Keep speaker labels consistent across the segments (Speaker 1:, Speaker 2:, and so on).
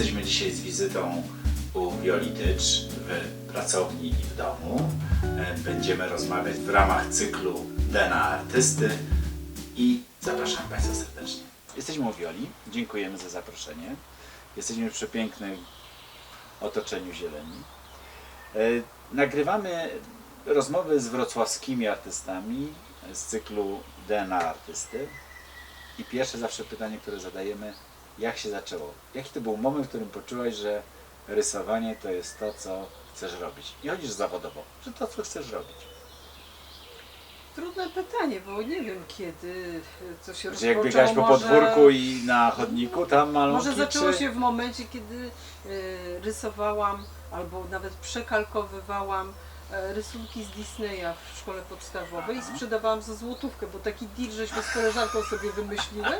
Speaker 1: Jesteśmy dzisiaj z wizytą u Wioli Tycz w pracowni i w domu. E, Będziemy rozmawiać w ramach cyklu DNA Artysty i zapraszam Państwa serdecznie. Jesteśmy u Wioli, dziękujemy za zaproszenie. Jesteśmy w przepięknym otoczeniu zieleni. E, Nagrywamy rozmowy z wrocławskimi artystami z cyklu DNA Artysty. I pierwsze zawsze pytanie, które zadajemy, jak się zaczęło? Jaki to był moment, w którym poczułeś, że rysowanie to jest to, co chcesz robić? Nie chodzisz zawodowo, że to, co chcesz robić.
Speaker 2: Trudne pytanie, bo nie wiem kiedy co się
Speaker 1: Że jak
Speaker 2: rozpoczęło.
Speaker 1: biegałeś po
Speaker 2: Może-
Speaker 1: podwórku i na chodniku tam malunki,
Speaker 2: Może zaczęło
Speaker 1: czy...
Speaker 2: się w momencie, kiedy e, rysowałam albo nawet przekalkowywałam e, rysunki z Disneya w szkole podstawowej i sprzedawałam za złotówkę, bo taki deal żeśmy z koleżanką sobie wymyśliły.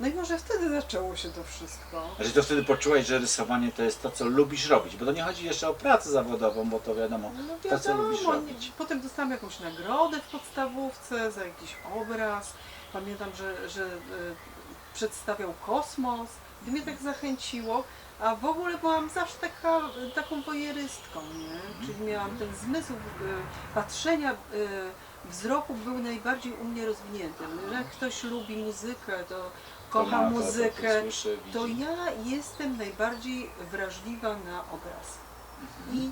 Speaker 2: No i może wtedy zaczęło się to wszystko.
Speaker 1: Że to wtedy poczułeś, że rysowanie to jest to, co lubisz robić, bo to nie chodzi jeszcze o pracę zawodową, bo to wiadomo,
Speaker 2: No
Speaker 1: to, co lubisz robić.
Speaker 2: potem dostałam jakąś nagrodę w podstawówce za jakiś obraz. Pamiętam, że, że e, przedstawiał kosmos. I mnie tak zachęciło. A w ogóle byłam zawsze taka, taką wojerystką, nie? Czyli miałam ten zmysł e, patrzenia, e, wzroku był najbardziej u mnie rozwinięty. Że Jak ktoś lubi muzykę, to kocha
Speaker 1: ma, to-
Speaker 2: muzykę,
Speaker 1: słyszy,
Speaker 2: to ja jestem najbardziej wrażliwa na obraz. I,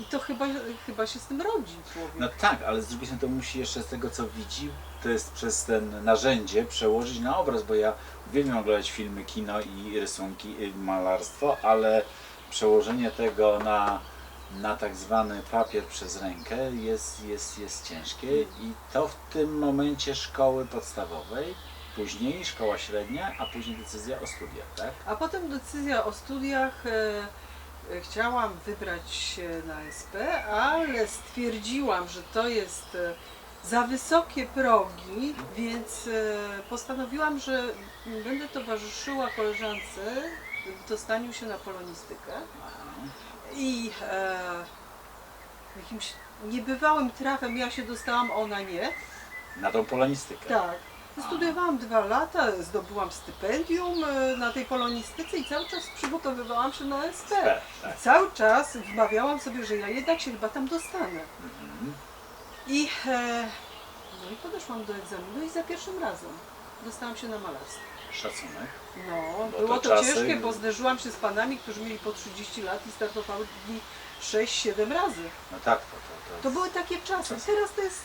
Speaker 2: i to chyba, chyba się z tym rodzi człowiek.
Speaker 1: No tak, ale z drugiej strony to musi jeszcze z tego, co widzi, to jest przez ten narzędzie przełożyć na obraz, bo ja uwielbiam oglądać filmy, kino i rysunki, i malarstwo, ale przełożenie tego na, na tak zwany papier przez rękę jest, jest, jest ciężkie i to w tym momencie szkoły podstawowej, później szkoła średnia, a później decyzja o studiach, tak?
Speaker 2: A potem decyzja o studiach. E, e, chciałam wybrać się na SP, ale stwierdziłam, że to jest e, za wysokie progi, więc e, postanowiłam, że będę towarzyszyła koleżance w dostaniu się na polonistykę. I e, jakimś niebywałym trafem ja się dostałam, ona nie.
Speaker 1: Na tą polonistykę.
Speaker 2: Tak. Studiowałam dwa lata, zdobyłam stypendium e, na tej polonistyce i cały czas przygotowywałam się na SP.
Speaker 1: Tak.
Speaker 2: I cały czas wmawiałam sobie, że ja jednak się chyba tam dostanę.
Speaker 1: Mhm.
Speaker 2: I, e, no i podeszłam do egzaminu i za pierwszym razem dostałam się na malarstwo.
Speaker 1: Szacunek.
Speaker 2: No,
Speaker 1: Bo
Speaker 2: było
Speaker 1: to czasy-
Speaker 2: ciężkie, bo zderzyłam się z panami, którzy mieli po 30 lat i startowali 6-7 razy.
Speaker 1: No tak, to, to, to,
Speaker 2: To były takie czasy.
Speaker 1: Czasy.
Speaker 2: Teraz to jest...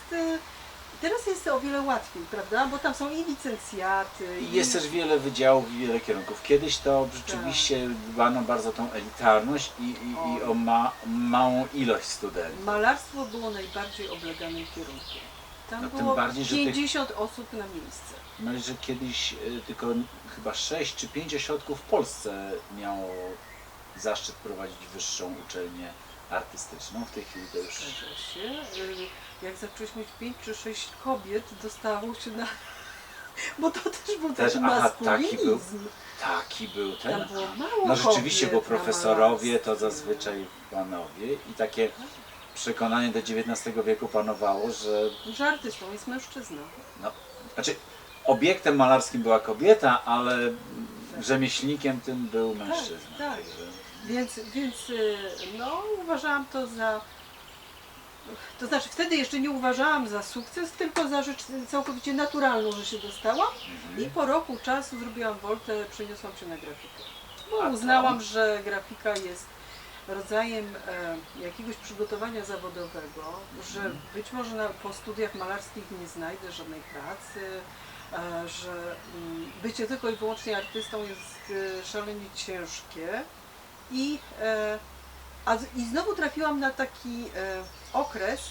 Speaker 2: e, Teraz jest o wiele łatwiej, prawda? Bo tam są i licencjaty,
Speaker 1: I Jest też wiele wydziałów i wiele kierunków. Kiedyś to rzeczywiście dbano bardzo o tą elitarność i, i, i o ma, małą ilość studentów.
Speaker 2: Malarstwo było najbardziej obleganym kierunkiem. Tam
Speaker 1: No, tym
Speaker 2: było
Speaker 1: bardziej, że tych-
Speaker 2: 50 osób na miejsce.
Speaker 1: No i że kiedyś y, tylko chyba 6 czy 5 ośrodków w Polsce miało zaszczyt prowadzić wyższą uczelnię artystyczną. W tej chwili to już
Speaker 2: się. Jak zaczęliśmy mieć 5 czy 6 kobiet, dostało się na... Bo to też był
Speaker 1: Też,
Speaker 2: taki
Speaker 1: aha, taki
Speaker 2: maskulinizm.
Speaker 1: taki był ten. No rzeczywiście, bo
Speaker 2: kobiet na
Speaker 1: profesorowie to zazwyczaj panowie i takie przekonanie do XIX wieku panowało, że
Speaker 2: Że artystą jest mężczyzna.
Speaker 1: no, znaczy obiektem malarskim była kobieta, ale rzemieślnikiem tym był mężczyzna.
Speaker 2: tak.
Speaker 1: Także
Speaker 2: Więc, więc y, no, uważałam to za. To znaczy, wtedy jeszcze nie uważałam za sukces, tylko za rzecz całkowicie naturalną, że się dostałam. I po roku czasu zrobiłam woltę, przeniosłam się na grafikę. Bo uznałam, że grafika jest rodzajem e, jakiegoś przygotowania zawodowego, że być może na, po studiach malarskich nie znajdę żadnej pracy, że mm, bycie tylko i wyłącznie artystą jest e, szalenie ciężkie. I, e, a, I znowu trafiłam na taki e, okres,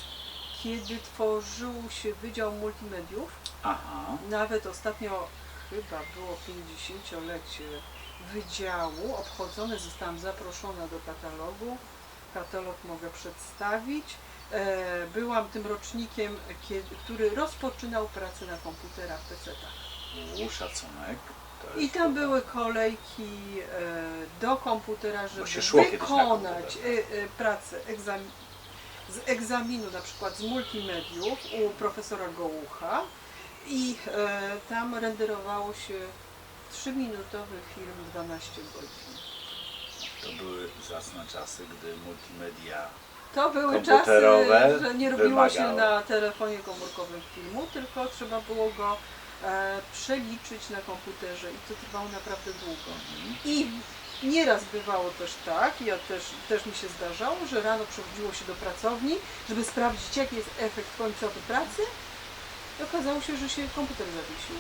Speaker 2: kiedy tworzył się Wydział Multimediów.
Speaker 1: Aha.
Speaker 2: Nawet ostatnio chyba było 50-lecie wydziału obchodzone, zostałam zaproszona do katalogu. Katalog mogę przedstawić. E, Byłam tym rocznikiem, który rozpoczynał pracę na komputerach, PC-tach.
Speaker 1: Szacunek.
Speaker 2: I tam były kolejki e, do komputera, żeby wykonać e, pracę z egzaminu, na przykład z multimediów u profesora Gołucha i tam renderowało się 3-minutowy film 12 godzin.
Speaker 1: To były zacne czasy, gdy multimedia
Speaker 2: To były
Speaker 1: Komputerowe
Speaker 2: czasy, że nie robiło się
Speaker 1: wymagało.
Speaker 2: na telefonie komórkowym filmu, tylko trzeba było go e, przeliczyć na komputerze i to trwało naprawdę długo. I nieraz bywało też tak, ja też, też mi się zdarzało, że rano przechodziło się do pracowni, żeby sprawdzić jaki jest efekt końcowy pracy i okazało się, że się komputer zawiesił.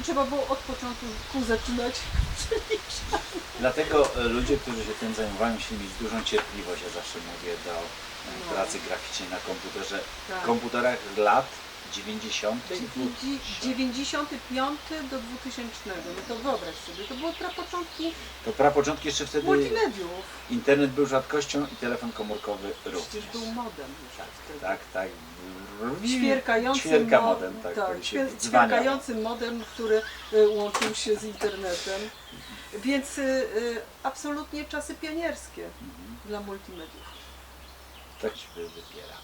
Speaker 2: I trzeba było od początku zaczynać przeliczać.
Speaker 1: Dlatego e, ludzie, którzy się tym zajmowają, muszą mieć dużą cierpliwość. Ja zawsze mówię do e,
Speaker 2: No.
Speaker 1: pracy graficznej na komputerze.
Speaker 2: Tak.
Speaker 1: W komputerach lat 90.
Speaker 2: Dziewięćdzi- 95 do 2000, no to wyobraź sobie, to były prapoczątki
Speaker 1: To prapoczątki jeszcze wtedy
Speaker 2: multimediów.
Speaker 1: internet był rzadkością i telefon komórkowy również.
Speaker 2: Przecież był modem już wtedy.
Speaker 1: Tak, tak.
Speaker 2: Świerkający
Speaker 1: Ćwierka
Speaker 2: mo-
Speaker 1: modem, tak.
Speaker 2: tak
Speaker 1: który się
Speaker 2: świer-
Speaker 1: dzwaniał.
Speaker 2: świerkający modem, który y, łączył się z internetem. Więc y, y, absolutnie czasy pionierskie
Speaker 1: Mhm.
Speaker 2: dla multimediów.
Speaker 1: Tak się wy- wybiera.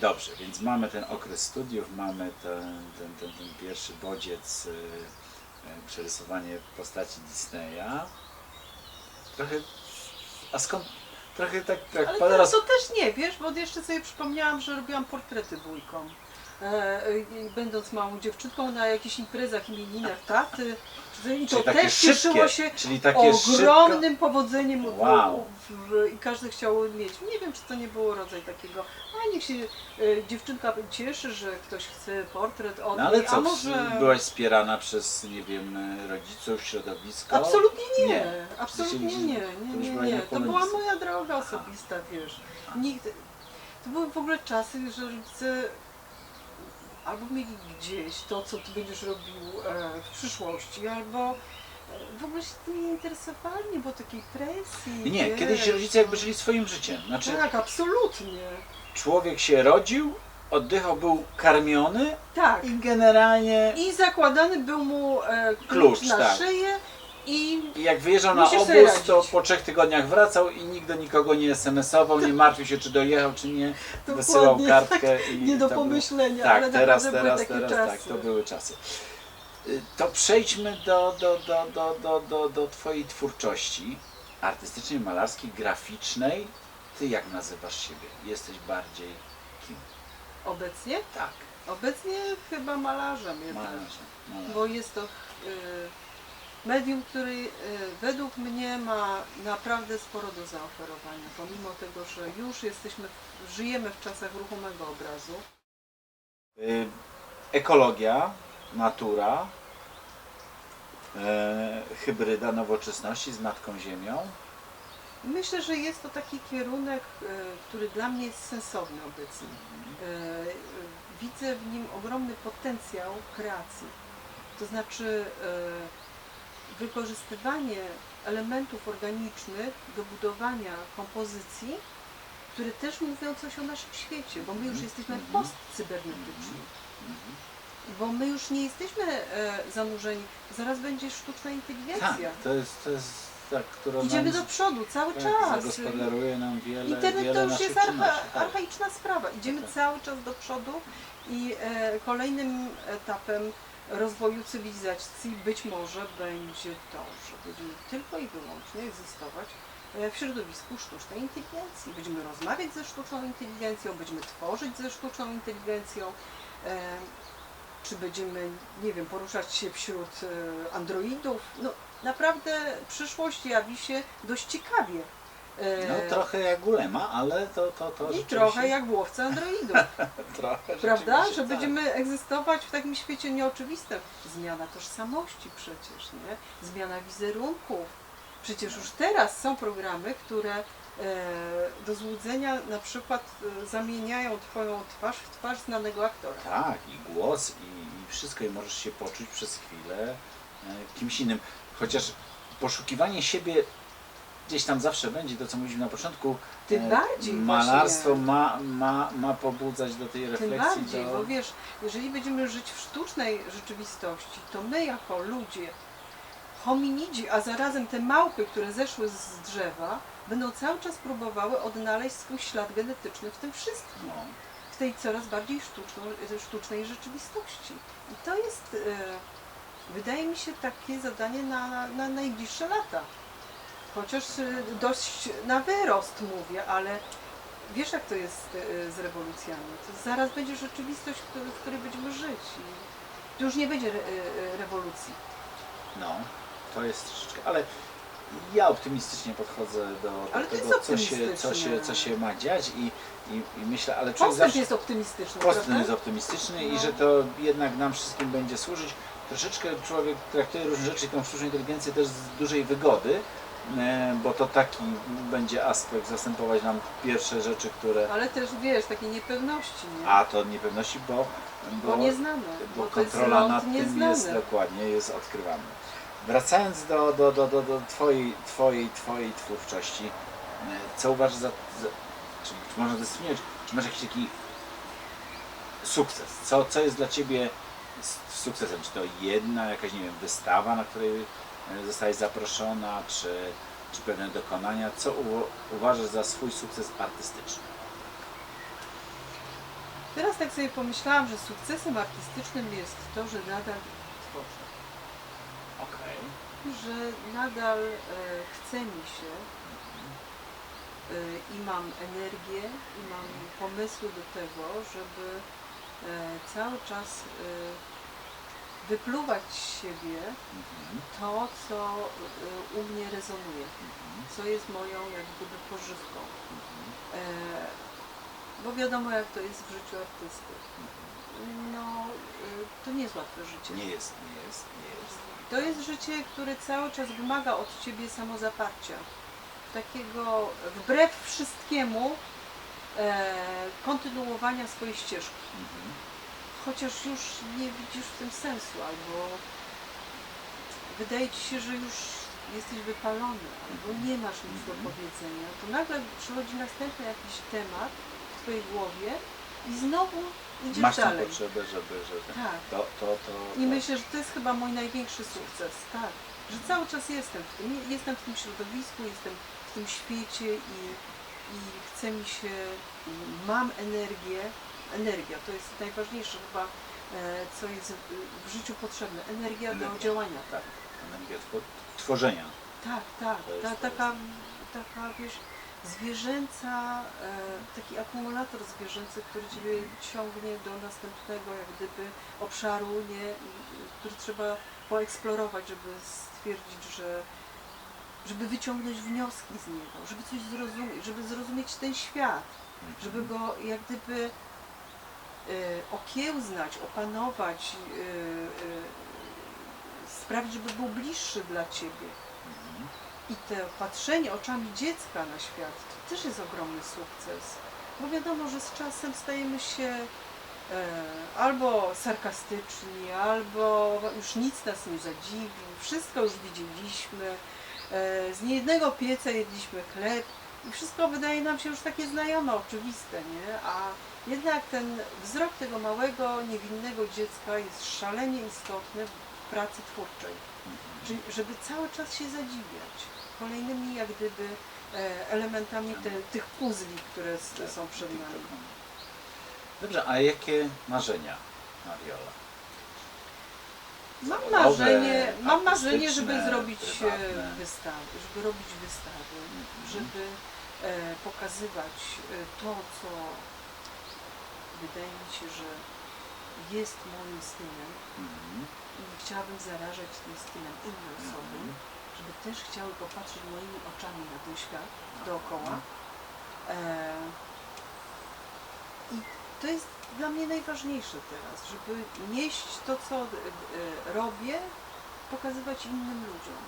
Speaker 1: Dobrze, więc mamy ten okres studiów, mamy ten, ten, ten, ten pierwszy bodziec, y, y, przerysowanie postaci Disneya. Trochę, a skąd, trochę tak, tak
Speaker 2: Ale
Speaker 1: pan
Speaker 2: to,
Speaker 1: raz,
Speaker 2: to też nie, wiesz, bo jeszcze sobie przypomniałam, że robiłam portrety bójką. E, e, będąc małą dziewczynką na jakichś imprezach, imieninach taty. I to
Speaker 1: czyli
Speaker 2: też cieszyło
Speaker 1: szybkie,
Speaker 2: się ogromnym powodzeniem w-
Speaker 1: Wow.
Speaker 2: i każdy chciał mieć. Nie wiem, czy to nie było rodzaj takiego, a niech się e, dziewczynka cieszy, że ktoś chce portret od
Speaker 1: No ale
Speaker 2: niej,
Speaker 1: co,
Speaker 2: a może...
Speaker 1: byłaś wspierana przez, nie wiem, rodziców, środowisko?
Speaker 2: Absolutnie nie,
Speaker 1: Nie.
Speaker 2: absolutnie nie, nie, nie, nie.
Speaker 1: inna
Speaker 2: To była moja droga osobista, wiesz. Nikt, to były w ogóle czasy, że rodzice albo mieli gdzieś to, co ty będziesz robił e, w przyszłości, albo e, w ogóle się tym nie interesowali, było takiej presji.
Speaker 1: Nie,
Speaker 2: wiesz,
Speaker 1: kiedyś rodzice jakby
Speaker 2: no.
Speaker 1: żyli swoim życiem. Znaczy,
Speaker 2: Tak, absolutnie.
Speaker 1: człowiek się rodził, oddychał, był karmiony
Speaker 2: Tak.
Speaker 1: i generalnie
Speaker 2: I zakładany był mu e, klucz,
Speaker 1: Klucz,
Speaker 2: na
Speaker 1: tak.
Speaker 2: szyję i
Speaker 1: I jak wyjeżdżał na
Speaker 2: Musisz sobie
Speaker 1: obóz, to
Speaker 2: radzić.
Speaker 1: po trzech tygodniach wracał i nigdy nikogo nie SMS-ował, nie martwił się, czy dojechał, czy nie.
Speaker 2: Dokładnie,
Speaker 1: Wysyłał kartkę i
Speaker 2: nie do
Speaker 1: to było-
Speaker 2: pomyślenia,
Speaker 1: Tak,
Speaker 2: ale
Speaker 1: teraz,
Speaker 2: naprawdę
Speaker 1: teraz,
Speaker 2: były takie
Speaker 1: teraz,
Speaker 2: czasy.
Speaker 1: tak, to były czasy. Y, To przejdźmy do, do, do, do, do, do, do Twojej twórczości artystycznej, malarskiej, graficznej. Ty jak nazywasz siebie? Jesteś bardziej kim?
Speaker 2: Obecnie?
Speaker 1: Tak,
Speaker 2: Obecnie chyba malarzem jednak.
Speaker 1: malarzem. malarzem.
Speaker 2: bo jest to y, medium, który y, według mnie ma naprawdę sporo do zaoferowania, pomimo tego, że już jesteśmy, żyjemy w czasach ruchomego obrazu.
Speaker 1: Y, Ekologia, natura, e, hybryda nowoczesności z Matką Ziemią.
Speaker 2: Myślę, że jest to taki kierunek, y, który dla mnie jest sensowny obecnie. Y, y, Widzę w nim ogromny potencjał kreacji. To znaczy y, wykorzystywanie elementów organicznych do budowania kompozycji, które też mówią coś o naszym świecie, bo my już jesteśmy
Speaker 1: Mhm.
Speaker 2: postcybernetyczni. Bo my już nie jesteśmy e, zanurzeni. Zaraz będzie sztuczna
Speaker 1: Tak,
Speaker 2: inteligencja.
Speaker 1: to jest, to jest tak, która
Speaker 2: Idziemy
Speaker 1: nam
Speaker 2: do przodu cały
Speaker 1: tak,
Speaker 2: czas.
Speaker 1: zagospodaruje nam wiele,
Speaker 2: Internet
Speaker 1: wiele
Speaker 2: to już jest archa.
Speaker 1: Tak.
Speaker 2: archaiczna sprawa. Idziemy
Speaker 1: Tak.
Speaker 2: cały czas do przodu i e, kolejnym etapem rozwoju cywilizacji być może będzie to, że będziemy tylko i wyłącznie egzystować e, w środowisku sztucznej inteligencji. Będziemy rozmawiać ze sztuczną inteligencją, będziemy tworzyć ze sztuczną inteligencją. E, czy będziemy, nie wiem, poruszać się wśród e, androidów? No, naprawdę przyszłość jawi się dość ciekawie. E,
Speaker 1: No trochę jak ulema, ale to, to, to
Speaker 2: i trochę jak w łowce androidów,
Speaker 1: trochę
Speaker 2: prawda? Że
Speaker 1: tak.
Speaker 2: będziemy egzystować w takim świecie nieoczywistym. Zmiana tożsamości przecież, nie? Zmiana wizerunków. Przecież już teraz są programy, które e, do złudzenia na przykład e, zamieniają Twoją twarz w twarz znanego aktora.
Speaker 1: Tak, i głos, i, i wszystko, i możesz się poczuć przez chwilę e, kimś innym. Chociaż poszukiwanie siebie gdzieś tam zawsze będzie, to co mówiliśmy na początku.
Speaker 2: Tym
Speaker 1: e,
Speaker 2: bardziej
Speaker 1: Malarstwo
Speaker 2: właśnie.
Speaker 1: ma, ma, ma pobudzać do tej
Speaker 2: Tym
Speaker 1: refleksji.
Speaker 2: bardziej,
Speaker 1: do...
Speaker 2: bo wiesz, jeżeli będziemy żyć w sztucznej rzeczywistości, to my jako ludzie, hominidzi, a zarazem te małpy, które zeszły z drzewa, będą cały czas próbowały odnaleźć swój ślad genetyczny w tym wszystkim,
Speaker 1: No.
Speaker 2: w tej coraz bardziej sztuczną, sztucznej rzeczywistości. I to jest, e, wydaje mi się, takie zadanie na, na najbliższe lata. Chociaż y, dość na wyrost mówię, ale wiesz jak to jest y, z rewolucjami. To zaraz będzie rzeczywistość, w której- będziemy żyć. I już nie będzie re, y, rewolucji.
Speaker 1: No, to jest troszeczkę, ale ja optymistycznie podchodzę do, do tego, co się, co, się, co się ma dziać i, i, i myślę, ale człowiek
Speaker 2: Postęp
Speaker 1: zawsze
Speaker 2: jest optymistyczny,
Speaker 1: postęp jest optymistyczny i
Speaker 2: No.
Speaker 1: że to jednak nam wszystkim będzie służyć. Troszeczkę człowiek traktuje różne rzeczy i tą sztuczną inteligencję też z dużej wygody, bo to taki będzie aspekt zastępować nam pierwsze rzeczy, które...
Speaker 2: Ale też wiesz, takiej niepewności, nie?
Speaker 1: A to niepewności, bo,
Speaker 2: bo
Speaker 1: bo
Speaker 2: bo to jest
Speaker 1: kontrola
Speaker 2: ląd
Speaker 1: nad tym jest dokładnie, jest odkrywany. Wracając do, do, do, do, do twojej, twojej, twojej twórczości, e, co uważasz za, za czy, czy można zdefiniować, czy masz jakiś taki sukces? Co, co jest dla Ciebie sukcesem? Czy to jedna jakaś, nie wiem, wystawa, na której e, zostałeś zaproszona, czy, czy pewne dokonania? Co uwa- uważasz za swój sukces artystyczny?
Speaker 2: Teraz tak sobie pomyślałam, że sukcesem artystycznym jest to, że nadal tworzę.
Speaker 1: Okej.
Speaker 2: Że nadal e, chce mi się e, i mam energię, i mam pomysły do tego, żeby e, cały czas e, wypluwać z siebie
Speaker 1: Mhm.
Speaker 2: to, co e, u mnie rezonuje,
Speaker 1: Mhm.
Speaker 2: co jest moją jak gdyby pożywką.
Speaker 1: Mhm.
Speaker 2: E, bo wiadomo jak to jest w życiu artysty. No, e, to nie jest łatwe życie.
Speaker 1: Nie jest, nie jest, nie jest.
Speaker 2: To jest życie, które cały czas wymaga od ciebie samozaparcia. Takiego wbrew wszystkiemu e, kontynuowania swojej ścieżki. Chociaż już nie widzisz w tym sensu, albo wydaje ci się, że już jesteś wypalony, albo nie masz nic do
Speaker 1: Mhm.
Speaker 2: powiedzenia, to nagle przychodzi następny jakiś temat w twojej głowie i znowu idziesz
Speaker 1: Masz tą
Speaker 2: dalej.
Speaker 1: potrzebę, żeby, żeby
Speaker 2: Tak.
Speaker 1: to, to, to,
Speaker 2: I
Speaker 1: to.
Speaker 2: myślę, że to jest chyba mój największy sukces, tak. Że cały czas jestem w tym, jestem w tym środowisku, jestem w tym świecie i, i chce mi się, mam energię, energia, to jest najważniejsze chyba, e, co jest w- życiu potrzebne, energia do
Speaker 1: Energia.
Speaker 2: działania.
Speaker 1: Tak, energię tw- tworzenia.
Speaker 2: Tak, tak,
Speaker 1: jest-
Speaker 2: ta, taka, taka wiesz, zwierzęca, e, taki akumulator zwierzęcy, który Ciebie ciągnie do następnego jak gdyby obszaru, nie, który trzeba poeksplorować, żeby stwierdzić, że żeby wyciągnąć wnioski z niego, żeby coś zrozumieć, żeby zrozumieć ten świat, żeby go jak gdyby okiełznać, opanować, e, e, sprawić, żeby był bliższy dla Ciebie. I to patrzenie oczami dziecka na świat to też jest ogromny sukces. Bo wiadomo, że z czasem stajemy się e, albo sarkastyczni, albo już nic nas nie zadziwi, wszystko już widzieliśmy, e, z niejednego pieca jedliśmy chleb i wszystko wydaje nam się już takie znajome, oczywiste, nie? A jednak ten wzrok tego małego, niewinnego dziecka jest szalenie istotny w pracy twórczej. Czyli żeby cały czas się zadziwiać kolejnymi jak gdyby e, elementami te, tych puzli, które
Speaker 1: Tak,
Speaker 2: są przed
Speaker 1: tych
Speaker 2: nami.
Speaker 1: Dobrze, a jakie marzenia Mariola?
Speaker 2: Mam marzenie, mam marzenie, żeby zrobić e,
Speaker 1: prywatne.
Speaker 2: wystawy, żeby robić wystawy,
Speaker 1: Mhm.
Speaker 2: żeby e, pokazywać to, co wydaje mi się, że jest moim stylem
Speaker 1: Mhm.
Speaker 2: i chciałabym zarażać tym stylem inne osoby,
Speaker 1: Mhm.
Speaker 2: żeby też chciały popatrzeć moimi oczami na ten świat dookoła. E, I to jest dla mnie najważniejsze teraz, żeby nieść to, co e, e, robię, pokazywać innym ludziom.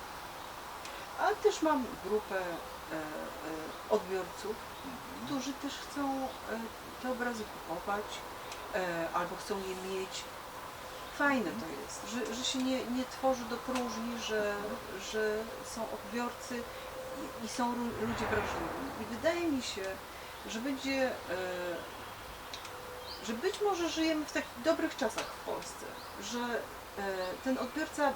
Speaker 2: Ale też mam grupę odbiorców,
Speaker 1: Mhm.
Speaker 2: którzy też chcą e, te obrazy kupować e, albo chcą je mieć. Fajne to jest, że, że się nie, nie tworzy do próżni, że, że są odbiorcy i, i są ludzie wrażliwi. I wydaje mi się, że będzie, e, że być może żyjemy w takich dobrych czasach w Polsce, że e, ten odbiorca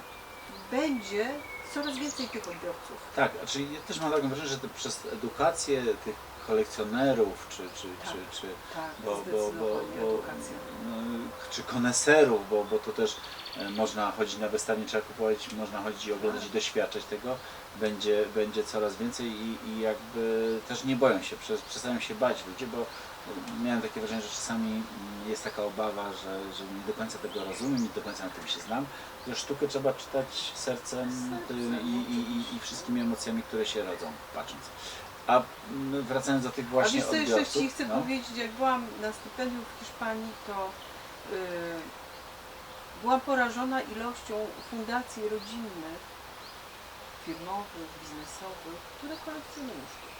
Speaker 2: będzie coraz więcej tych odbiorców.
Speaker 1: Tak, czyli ja też mam taką wrażenie, że przez edukację tych kolekcjonerów, czy, czy,
Speaker 2: Tak.
Speaker 1: czy, czy
Speaker 2: Tak,
Speaker 1: bo, bo, bo, bo no, czy koneserów, bo, bo to też e, można chodzić na wystawy, nie trzeba kupować, można chodzić i oglądać i doświadczać tego, będzie, będzie coraz więcej i, i jakby też nie boją się, przes- przestają się bać ludzie, bo miałem takie wrażenie, że czasami jest taka obawa, że, że nie do końca tego rozumiem, nie do końca na tym się znam, że sztukę trzeba czytać sercem y, i, i, i, wszystkimi emocjami, które się rodzą patrząc. A wracając do tych
Speaker 2: A
Speaker 1: właśnie
Speaker 2: wiesz co jeszcze
Speaker 1: odbiorców,
Speaker 2: Ci chcę
Speaker 1: no.
Speaker 2: powiedzieć, jak byłam na stypendium w Hiszpanii, to yy, byłam porażona ilością fundacji rodzinnych, firmowych, biznesowych, które kolekcjonują sztuki.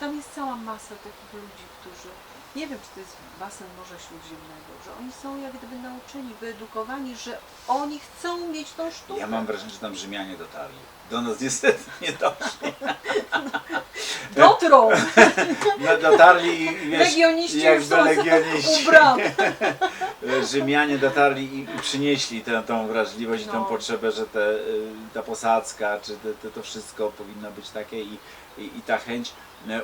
Speaker 2: Tam jest cała masa takich ludzi, którzy, nie wiem czy to jest basen Morza Śródziemnego, że oni są jak gdyby nauczeni, wyedukowani, że oni chcą mieć tą sztukę.
Speaker 1: Ja mam wrażenie, że tam Rzymianie dotarli. Do nas niestety nie doszli.
Speaker 2: Dotrą!
Speaker 1: No, dotarli i wiesz,
Speaker 2: Legioniści już są
Speaker 1: legioniści. Rzymianie dotarli i, i przynieśli tę, tą wrażliwość i
Speaker 2: No.
Speaker 1: potrzebę, że te, y, ta posadzka, czy te, te, to wszystko powinno być takie i, i, i ta chęć.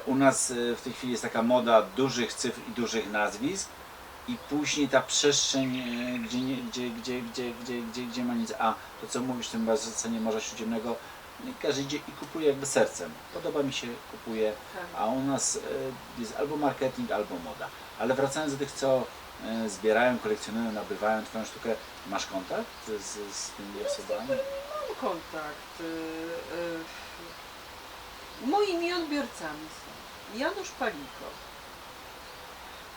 Speaker 1: U nas y, w tej chwili jest taka moda dużych cyfr i dużych nazwisk i później ta przestrzeń, y, gdzie, nie, gdzie, gdzie, gdzie, gdzie, gdzie, gdzie ma nic. A to co mówisz w tym basenie Morza Śródziemnego, y, każdy idzie i kupuje jakby sercem. Podoba mi się, kupuje.
Speaker 2: Tak.
Speaker 1: A u nas e, jest albo marketing, albo moda. Ale wracając do tych, co e, zbierają, kolekcjonują, nabywają Twoją sztukę, masz kontakt z, z tymi osobami?
Speaker 2: Mam kontakt. Moimi odbiorcami są Janusz Paliko,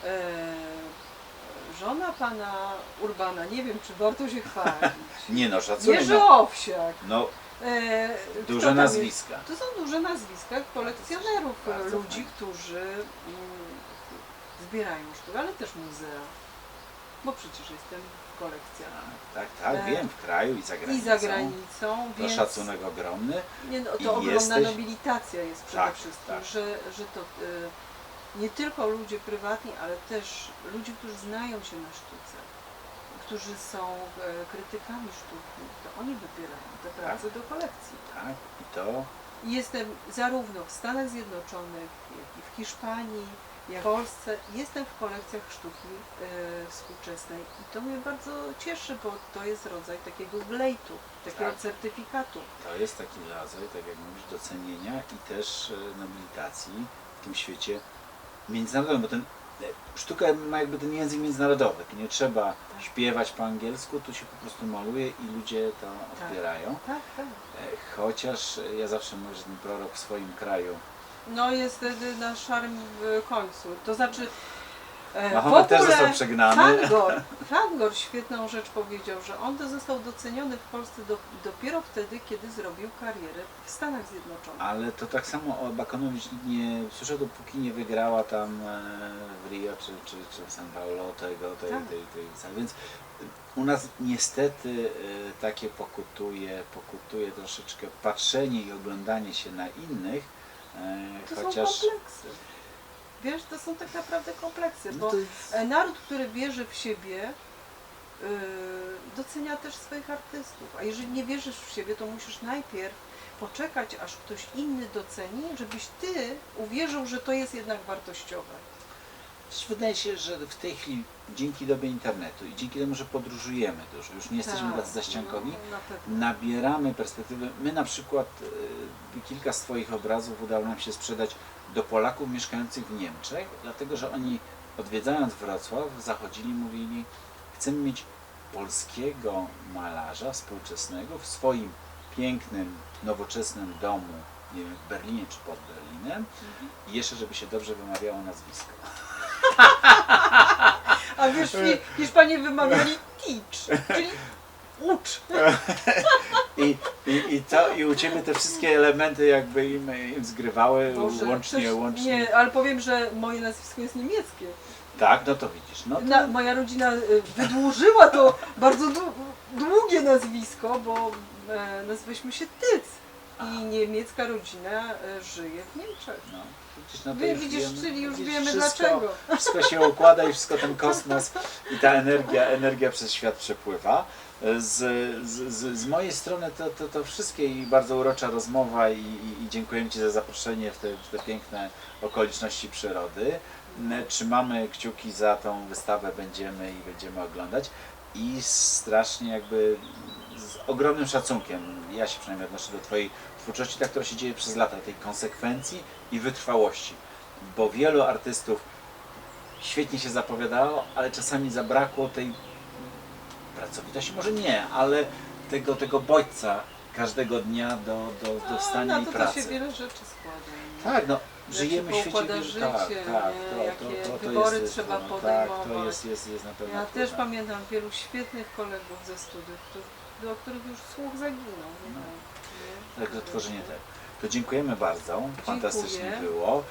Speaker 2: e, żona pana Urbana, nie wiem czy warto się chwalić,
Speaker 1: Nie no, szacunek.
Speaker 2: Jerzy
Speaker 1: No,
Speaker 2: Owsiak.
Speaker 1: no
Speaker 2: e,
Speaker 1: duże nazwiska.
Speaker 2: Jest? To są duże nazwiska kolekcjonerów, ludzi,
Speaker 1: fajnie.
Speaker 2: którzy mm, zbierają sztukę, ale też muzea. Bo przecież jestem w kolekcjach.
Speaker 1: Tak, tak,
Speaker 2: E,
Speaker 1: wiem, w kraju i za granicą.
Speaker 2: I za granicą,
Speaker 1: To
Speaker 2: więc
Speaker 1: szacunek ogromny.
Speaker 2: nie, no,
Speaker 1: I
Speaker 2: to ogromna
Speaker 1: jesteś-
Speaker 2: nobilitacja jest przede
Speaker 1: Tak,
Speaker 2: wszystkim,
Speaker 1: tak.
Speaker 2: Że, że to y, nie tylko ludzie prywatni, ale też ludzie, którzy znają się na sztuce, którzy są e, krytykami sztuki, to oni wybierają te prace do kolekcji.
Speaker 1: Tak, i to
Speaker 2: Jestem zarówno w Stanach Zjednoczonych, jak i w Hiszpanii, w Polsce. Jestem w kolekcjach sztuki e, współczesnej i to mnie bardzo cieszy, bo to jest rodzaj takiego glejtu, takiego
Speaker 1: Tak.
Speaker 2: certyfikatu.
Speaker 1: To jest taki rodzaj, tak jak mówisz, docenienia i też e, nobilitacji w tym świecie międzynarodowym, bo ten, e, sztuka ma jakby ten język międzynarodowy. Nie trzeba śpiewać po angielsku, tu się po prostu maluje i ludzie to
Speaker 2: Tak.
Speaker 1: odbierają.
Speaker 2: Tak, tak.
Speaker 1: E, Chociaż ja zawsze mówię, że ten prorok w swoim kraju.
Speaker 2: No jest wtedy na szarym w końcu. To znaczy e, w
Speaker 1: Mahomet też został przegnany.
Speaker 2: Fangor, Fangor świetną rzecz powiedział, że on to został doceniony w Polsce do, dopiero wtedy, kiedy zrobił karierę w Stanach Zjednoczonych.
Speaker 1: Ale to tak samo o Bakonowicz nie słyszę, dopóki nie wygrała tam e, w Rio czy, czy, czy w San Paulo tego, tej,
Speaker 2: Tak.
Speaker 1: tej, tej, tej Więc u nas niestety e, takie pokutuje, pokutuje troszeczkę patrzenie i oglądanie się na innych, e,
Speaker 2: To
Speaker 1: chociaż
Speaker 2: są kompleksy. Wiesz, to są tak naprawdę kompleksy,
Speaker 1: no
Speaker 2: bo
Speaker 1: to jest,
Speaker 2: e, naród, który wierzy w siebie, yy, docenia też swoich artystów. A jeżeli nie wierzysz w siebie, to musisz najpierw poczekać, aż ktoś inny doceni, żebyś ty uwierzył, że to jest jednak wartościowe.
Speaker 1: Wydaje się, że w tej chwili dzięki dobie internetu i dzięki temu, że podróżujemy dużo, już nie jesteśmy
Speaker 2: Tak,
Speaker 1: tacy zaściankowi,
Speaker 2: No, na
Speaker 1: nabieramy perspektywy. My na przykład y, kilka z Twoich obrazów udało nam się sprzedać do Polaków mieszkających w Niemczech, dlatego że oni odwiedzając Wrocław zachodzili i mówili chcemy mieć polskiego malarza współczesnego w swoim pięknym, nowoczesnym domu, nie wiem, w Berlinie czy pod Berlinem i jeszcze, żeby się dobrze wymawiało nazwisko.
Speaker 2: A wiesz, Hi- Hiszpanie wymawiali teach, czyli ucz.
Speaker 1: I, i, i, to, I u Ciebie te wszystkie elementy jakby im, im zgrywały,
Speaker 2: Boże,
Speaker 1: łącznie, łącznie.
Speaker 2: Nie, ale powiem, że moje nazwisko jest niemieckie.
Speaker 1: Tak, no to widzisz. No
Speaker 2: Na, moja rodzina y, wydłużyła to bardzo dłu- długie nazwisko, bo e, nazywaliśmy się Tyc. I niemiecka rodzina e, żyje w Niemczech.
Speaker 1: no, widzisz, no to już
Speaker 2: widzisz,
Speaker 1: wiemy,
Speaker 2: czyli już wiemy
Speaker 1: wszystko,
Speaker 2: dlaczego.
Speaker 1: Wszystko się układa i wszystko ten kosmos i ta energia, energia przez świat przepływa. Z, z, z, mojej strony to, to, to wszystkie i bardzo urocza rozmowa i, i, i dziękuję Ci za zaproszenie w te, w te piękne okoliczności przyrody. trzymamy kciuki za tą wystawę, będziemy i będziemy oglądać i strasznie jakby z ogromnym szacunkiem, ja się przynajmniej odnoszę do Twojej twórczości, ta, która się dzieje przez lata, tej konsekwencji i wytrwałości, bo wielu artystów świetnie się zapowiadało, ale czasami zabrakło tej pracowitości, może nie, ale tego, tego bodźca każdego dnia do, do, do
Speaker 2: No,
Speaker 1: wstania
Speaker 2: na
Speaker 1: i
Speaker 2: to, to
Speaker 1: pracy.
Speaker 2: się wiele rzeczy składa.
Speaker 1: Tak, no, żyjemy w świecie
Speaker 2: życie,
Speaker 1: tak, tak, to,
Speaker 2: Jakie
Speaker 1: to, to,
Speaker 2: wybory
Speaker 1: jest,
Speaker 2: trzeba
Speaker 1: no, Tak, to
Speaker 2: podejmować.
Speaker 1: jest, jest, jest na pewno
Speaker 2: Ja
Speaker 1: trudne.
Speaker 2: też pamiętam wielu świetnych kolegów ze studiów, do których już słuch zaginął.
Speaker 1: No. Także tworzenie tego. To dziękujemy bardzo. Fantastycznie było.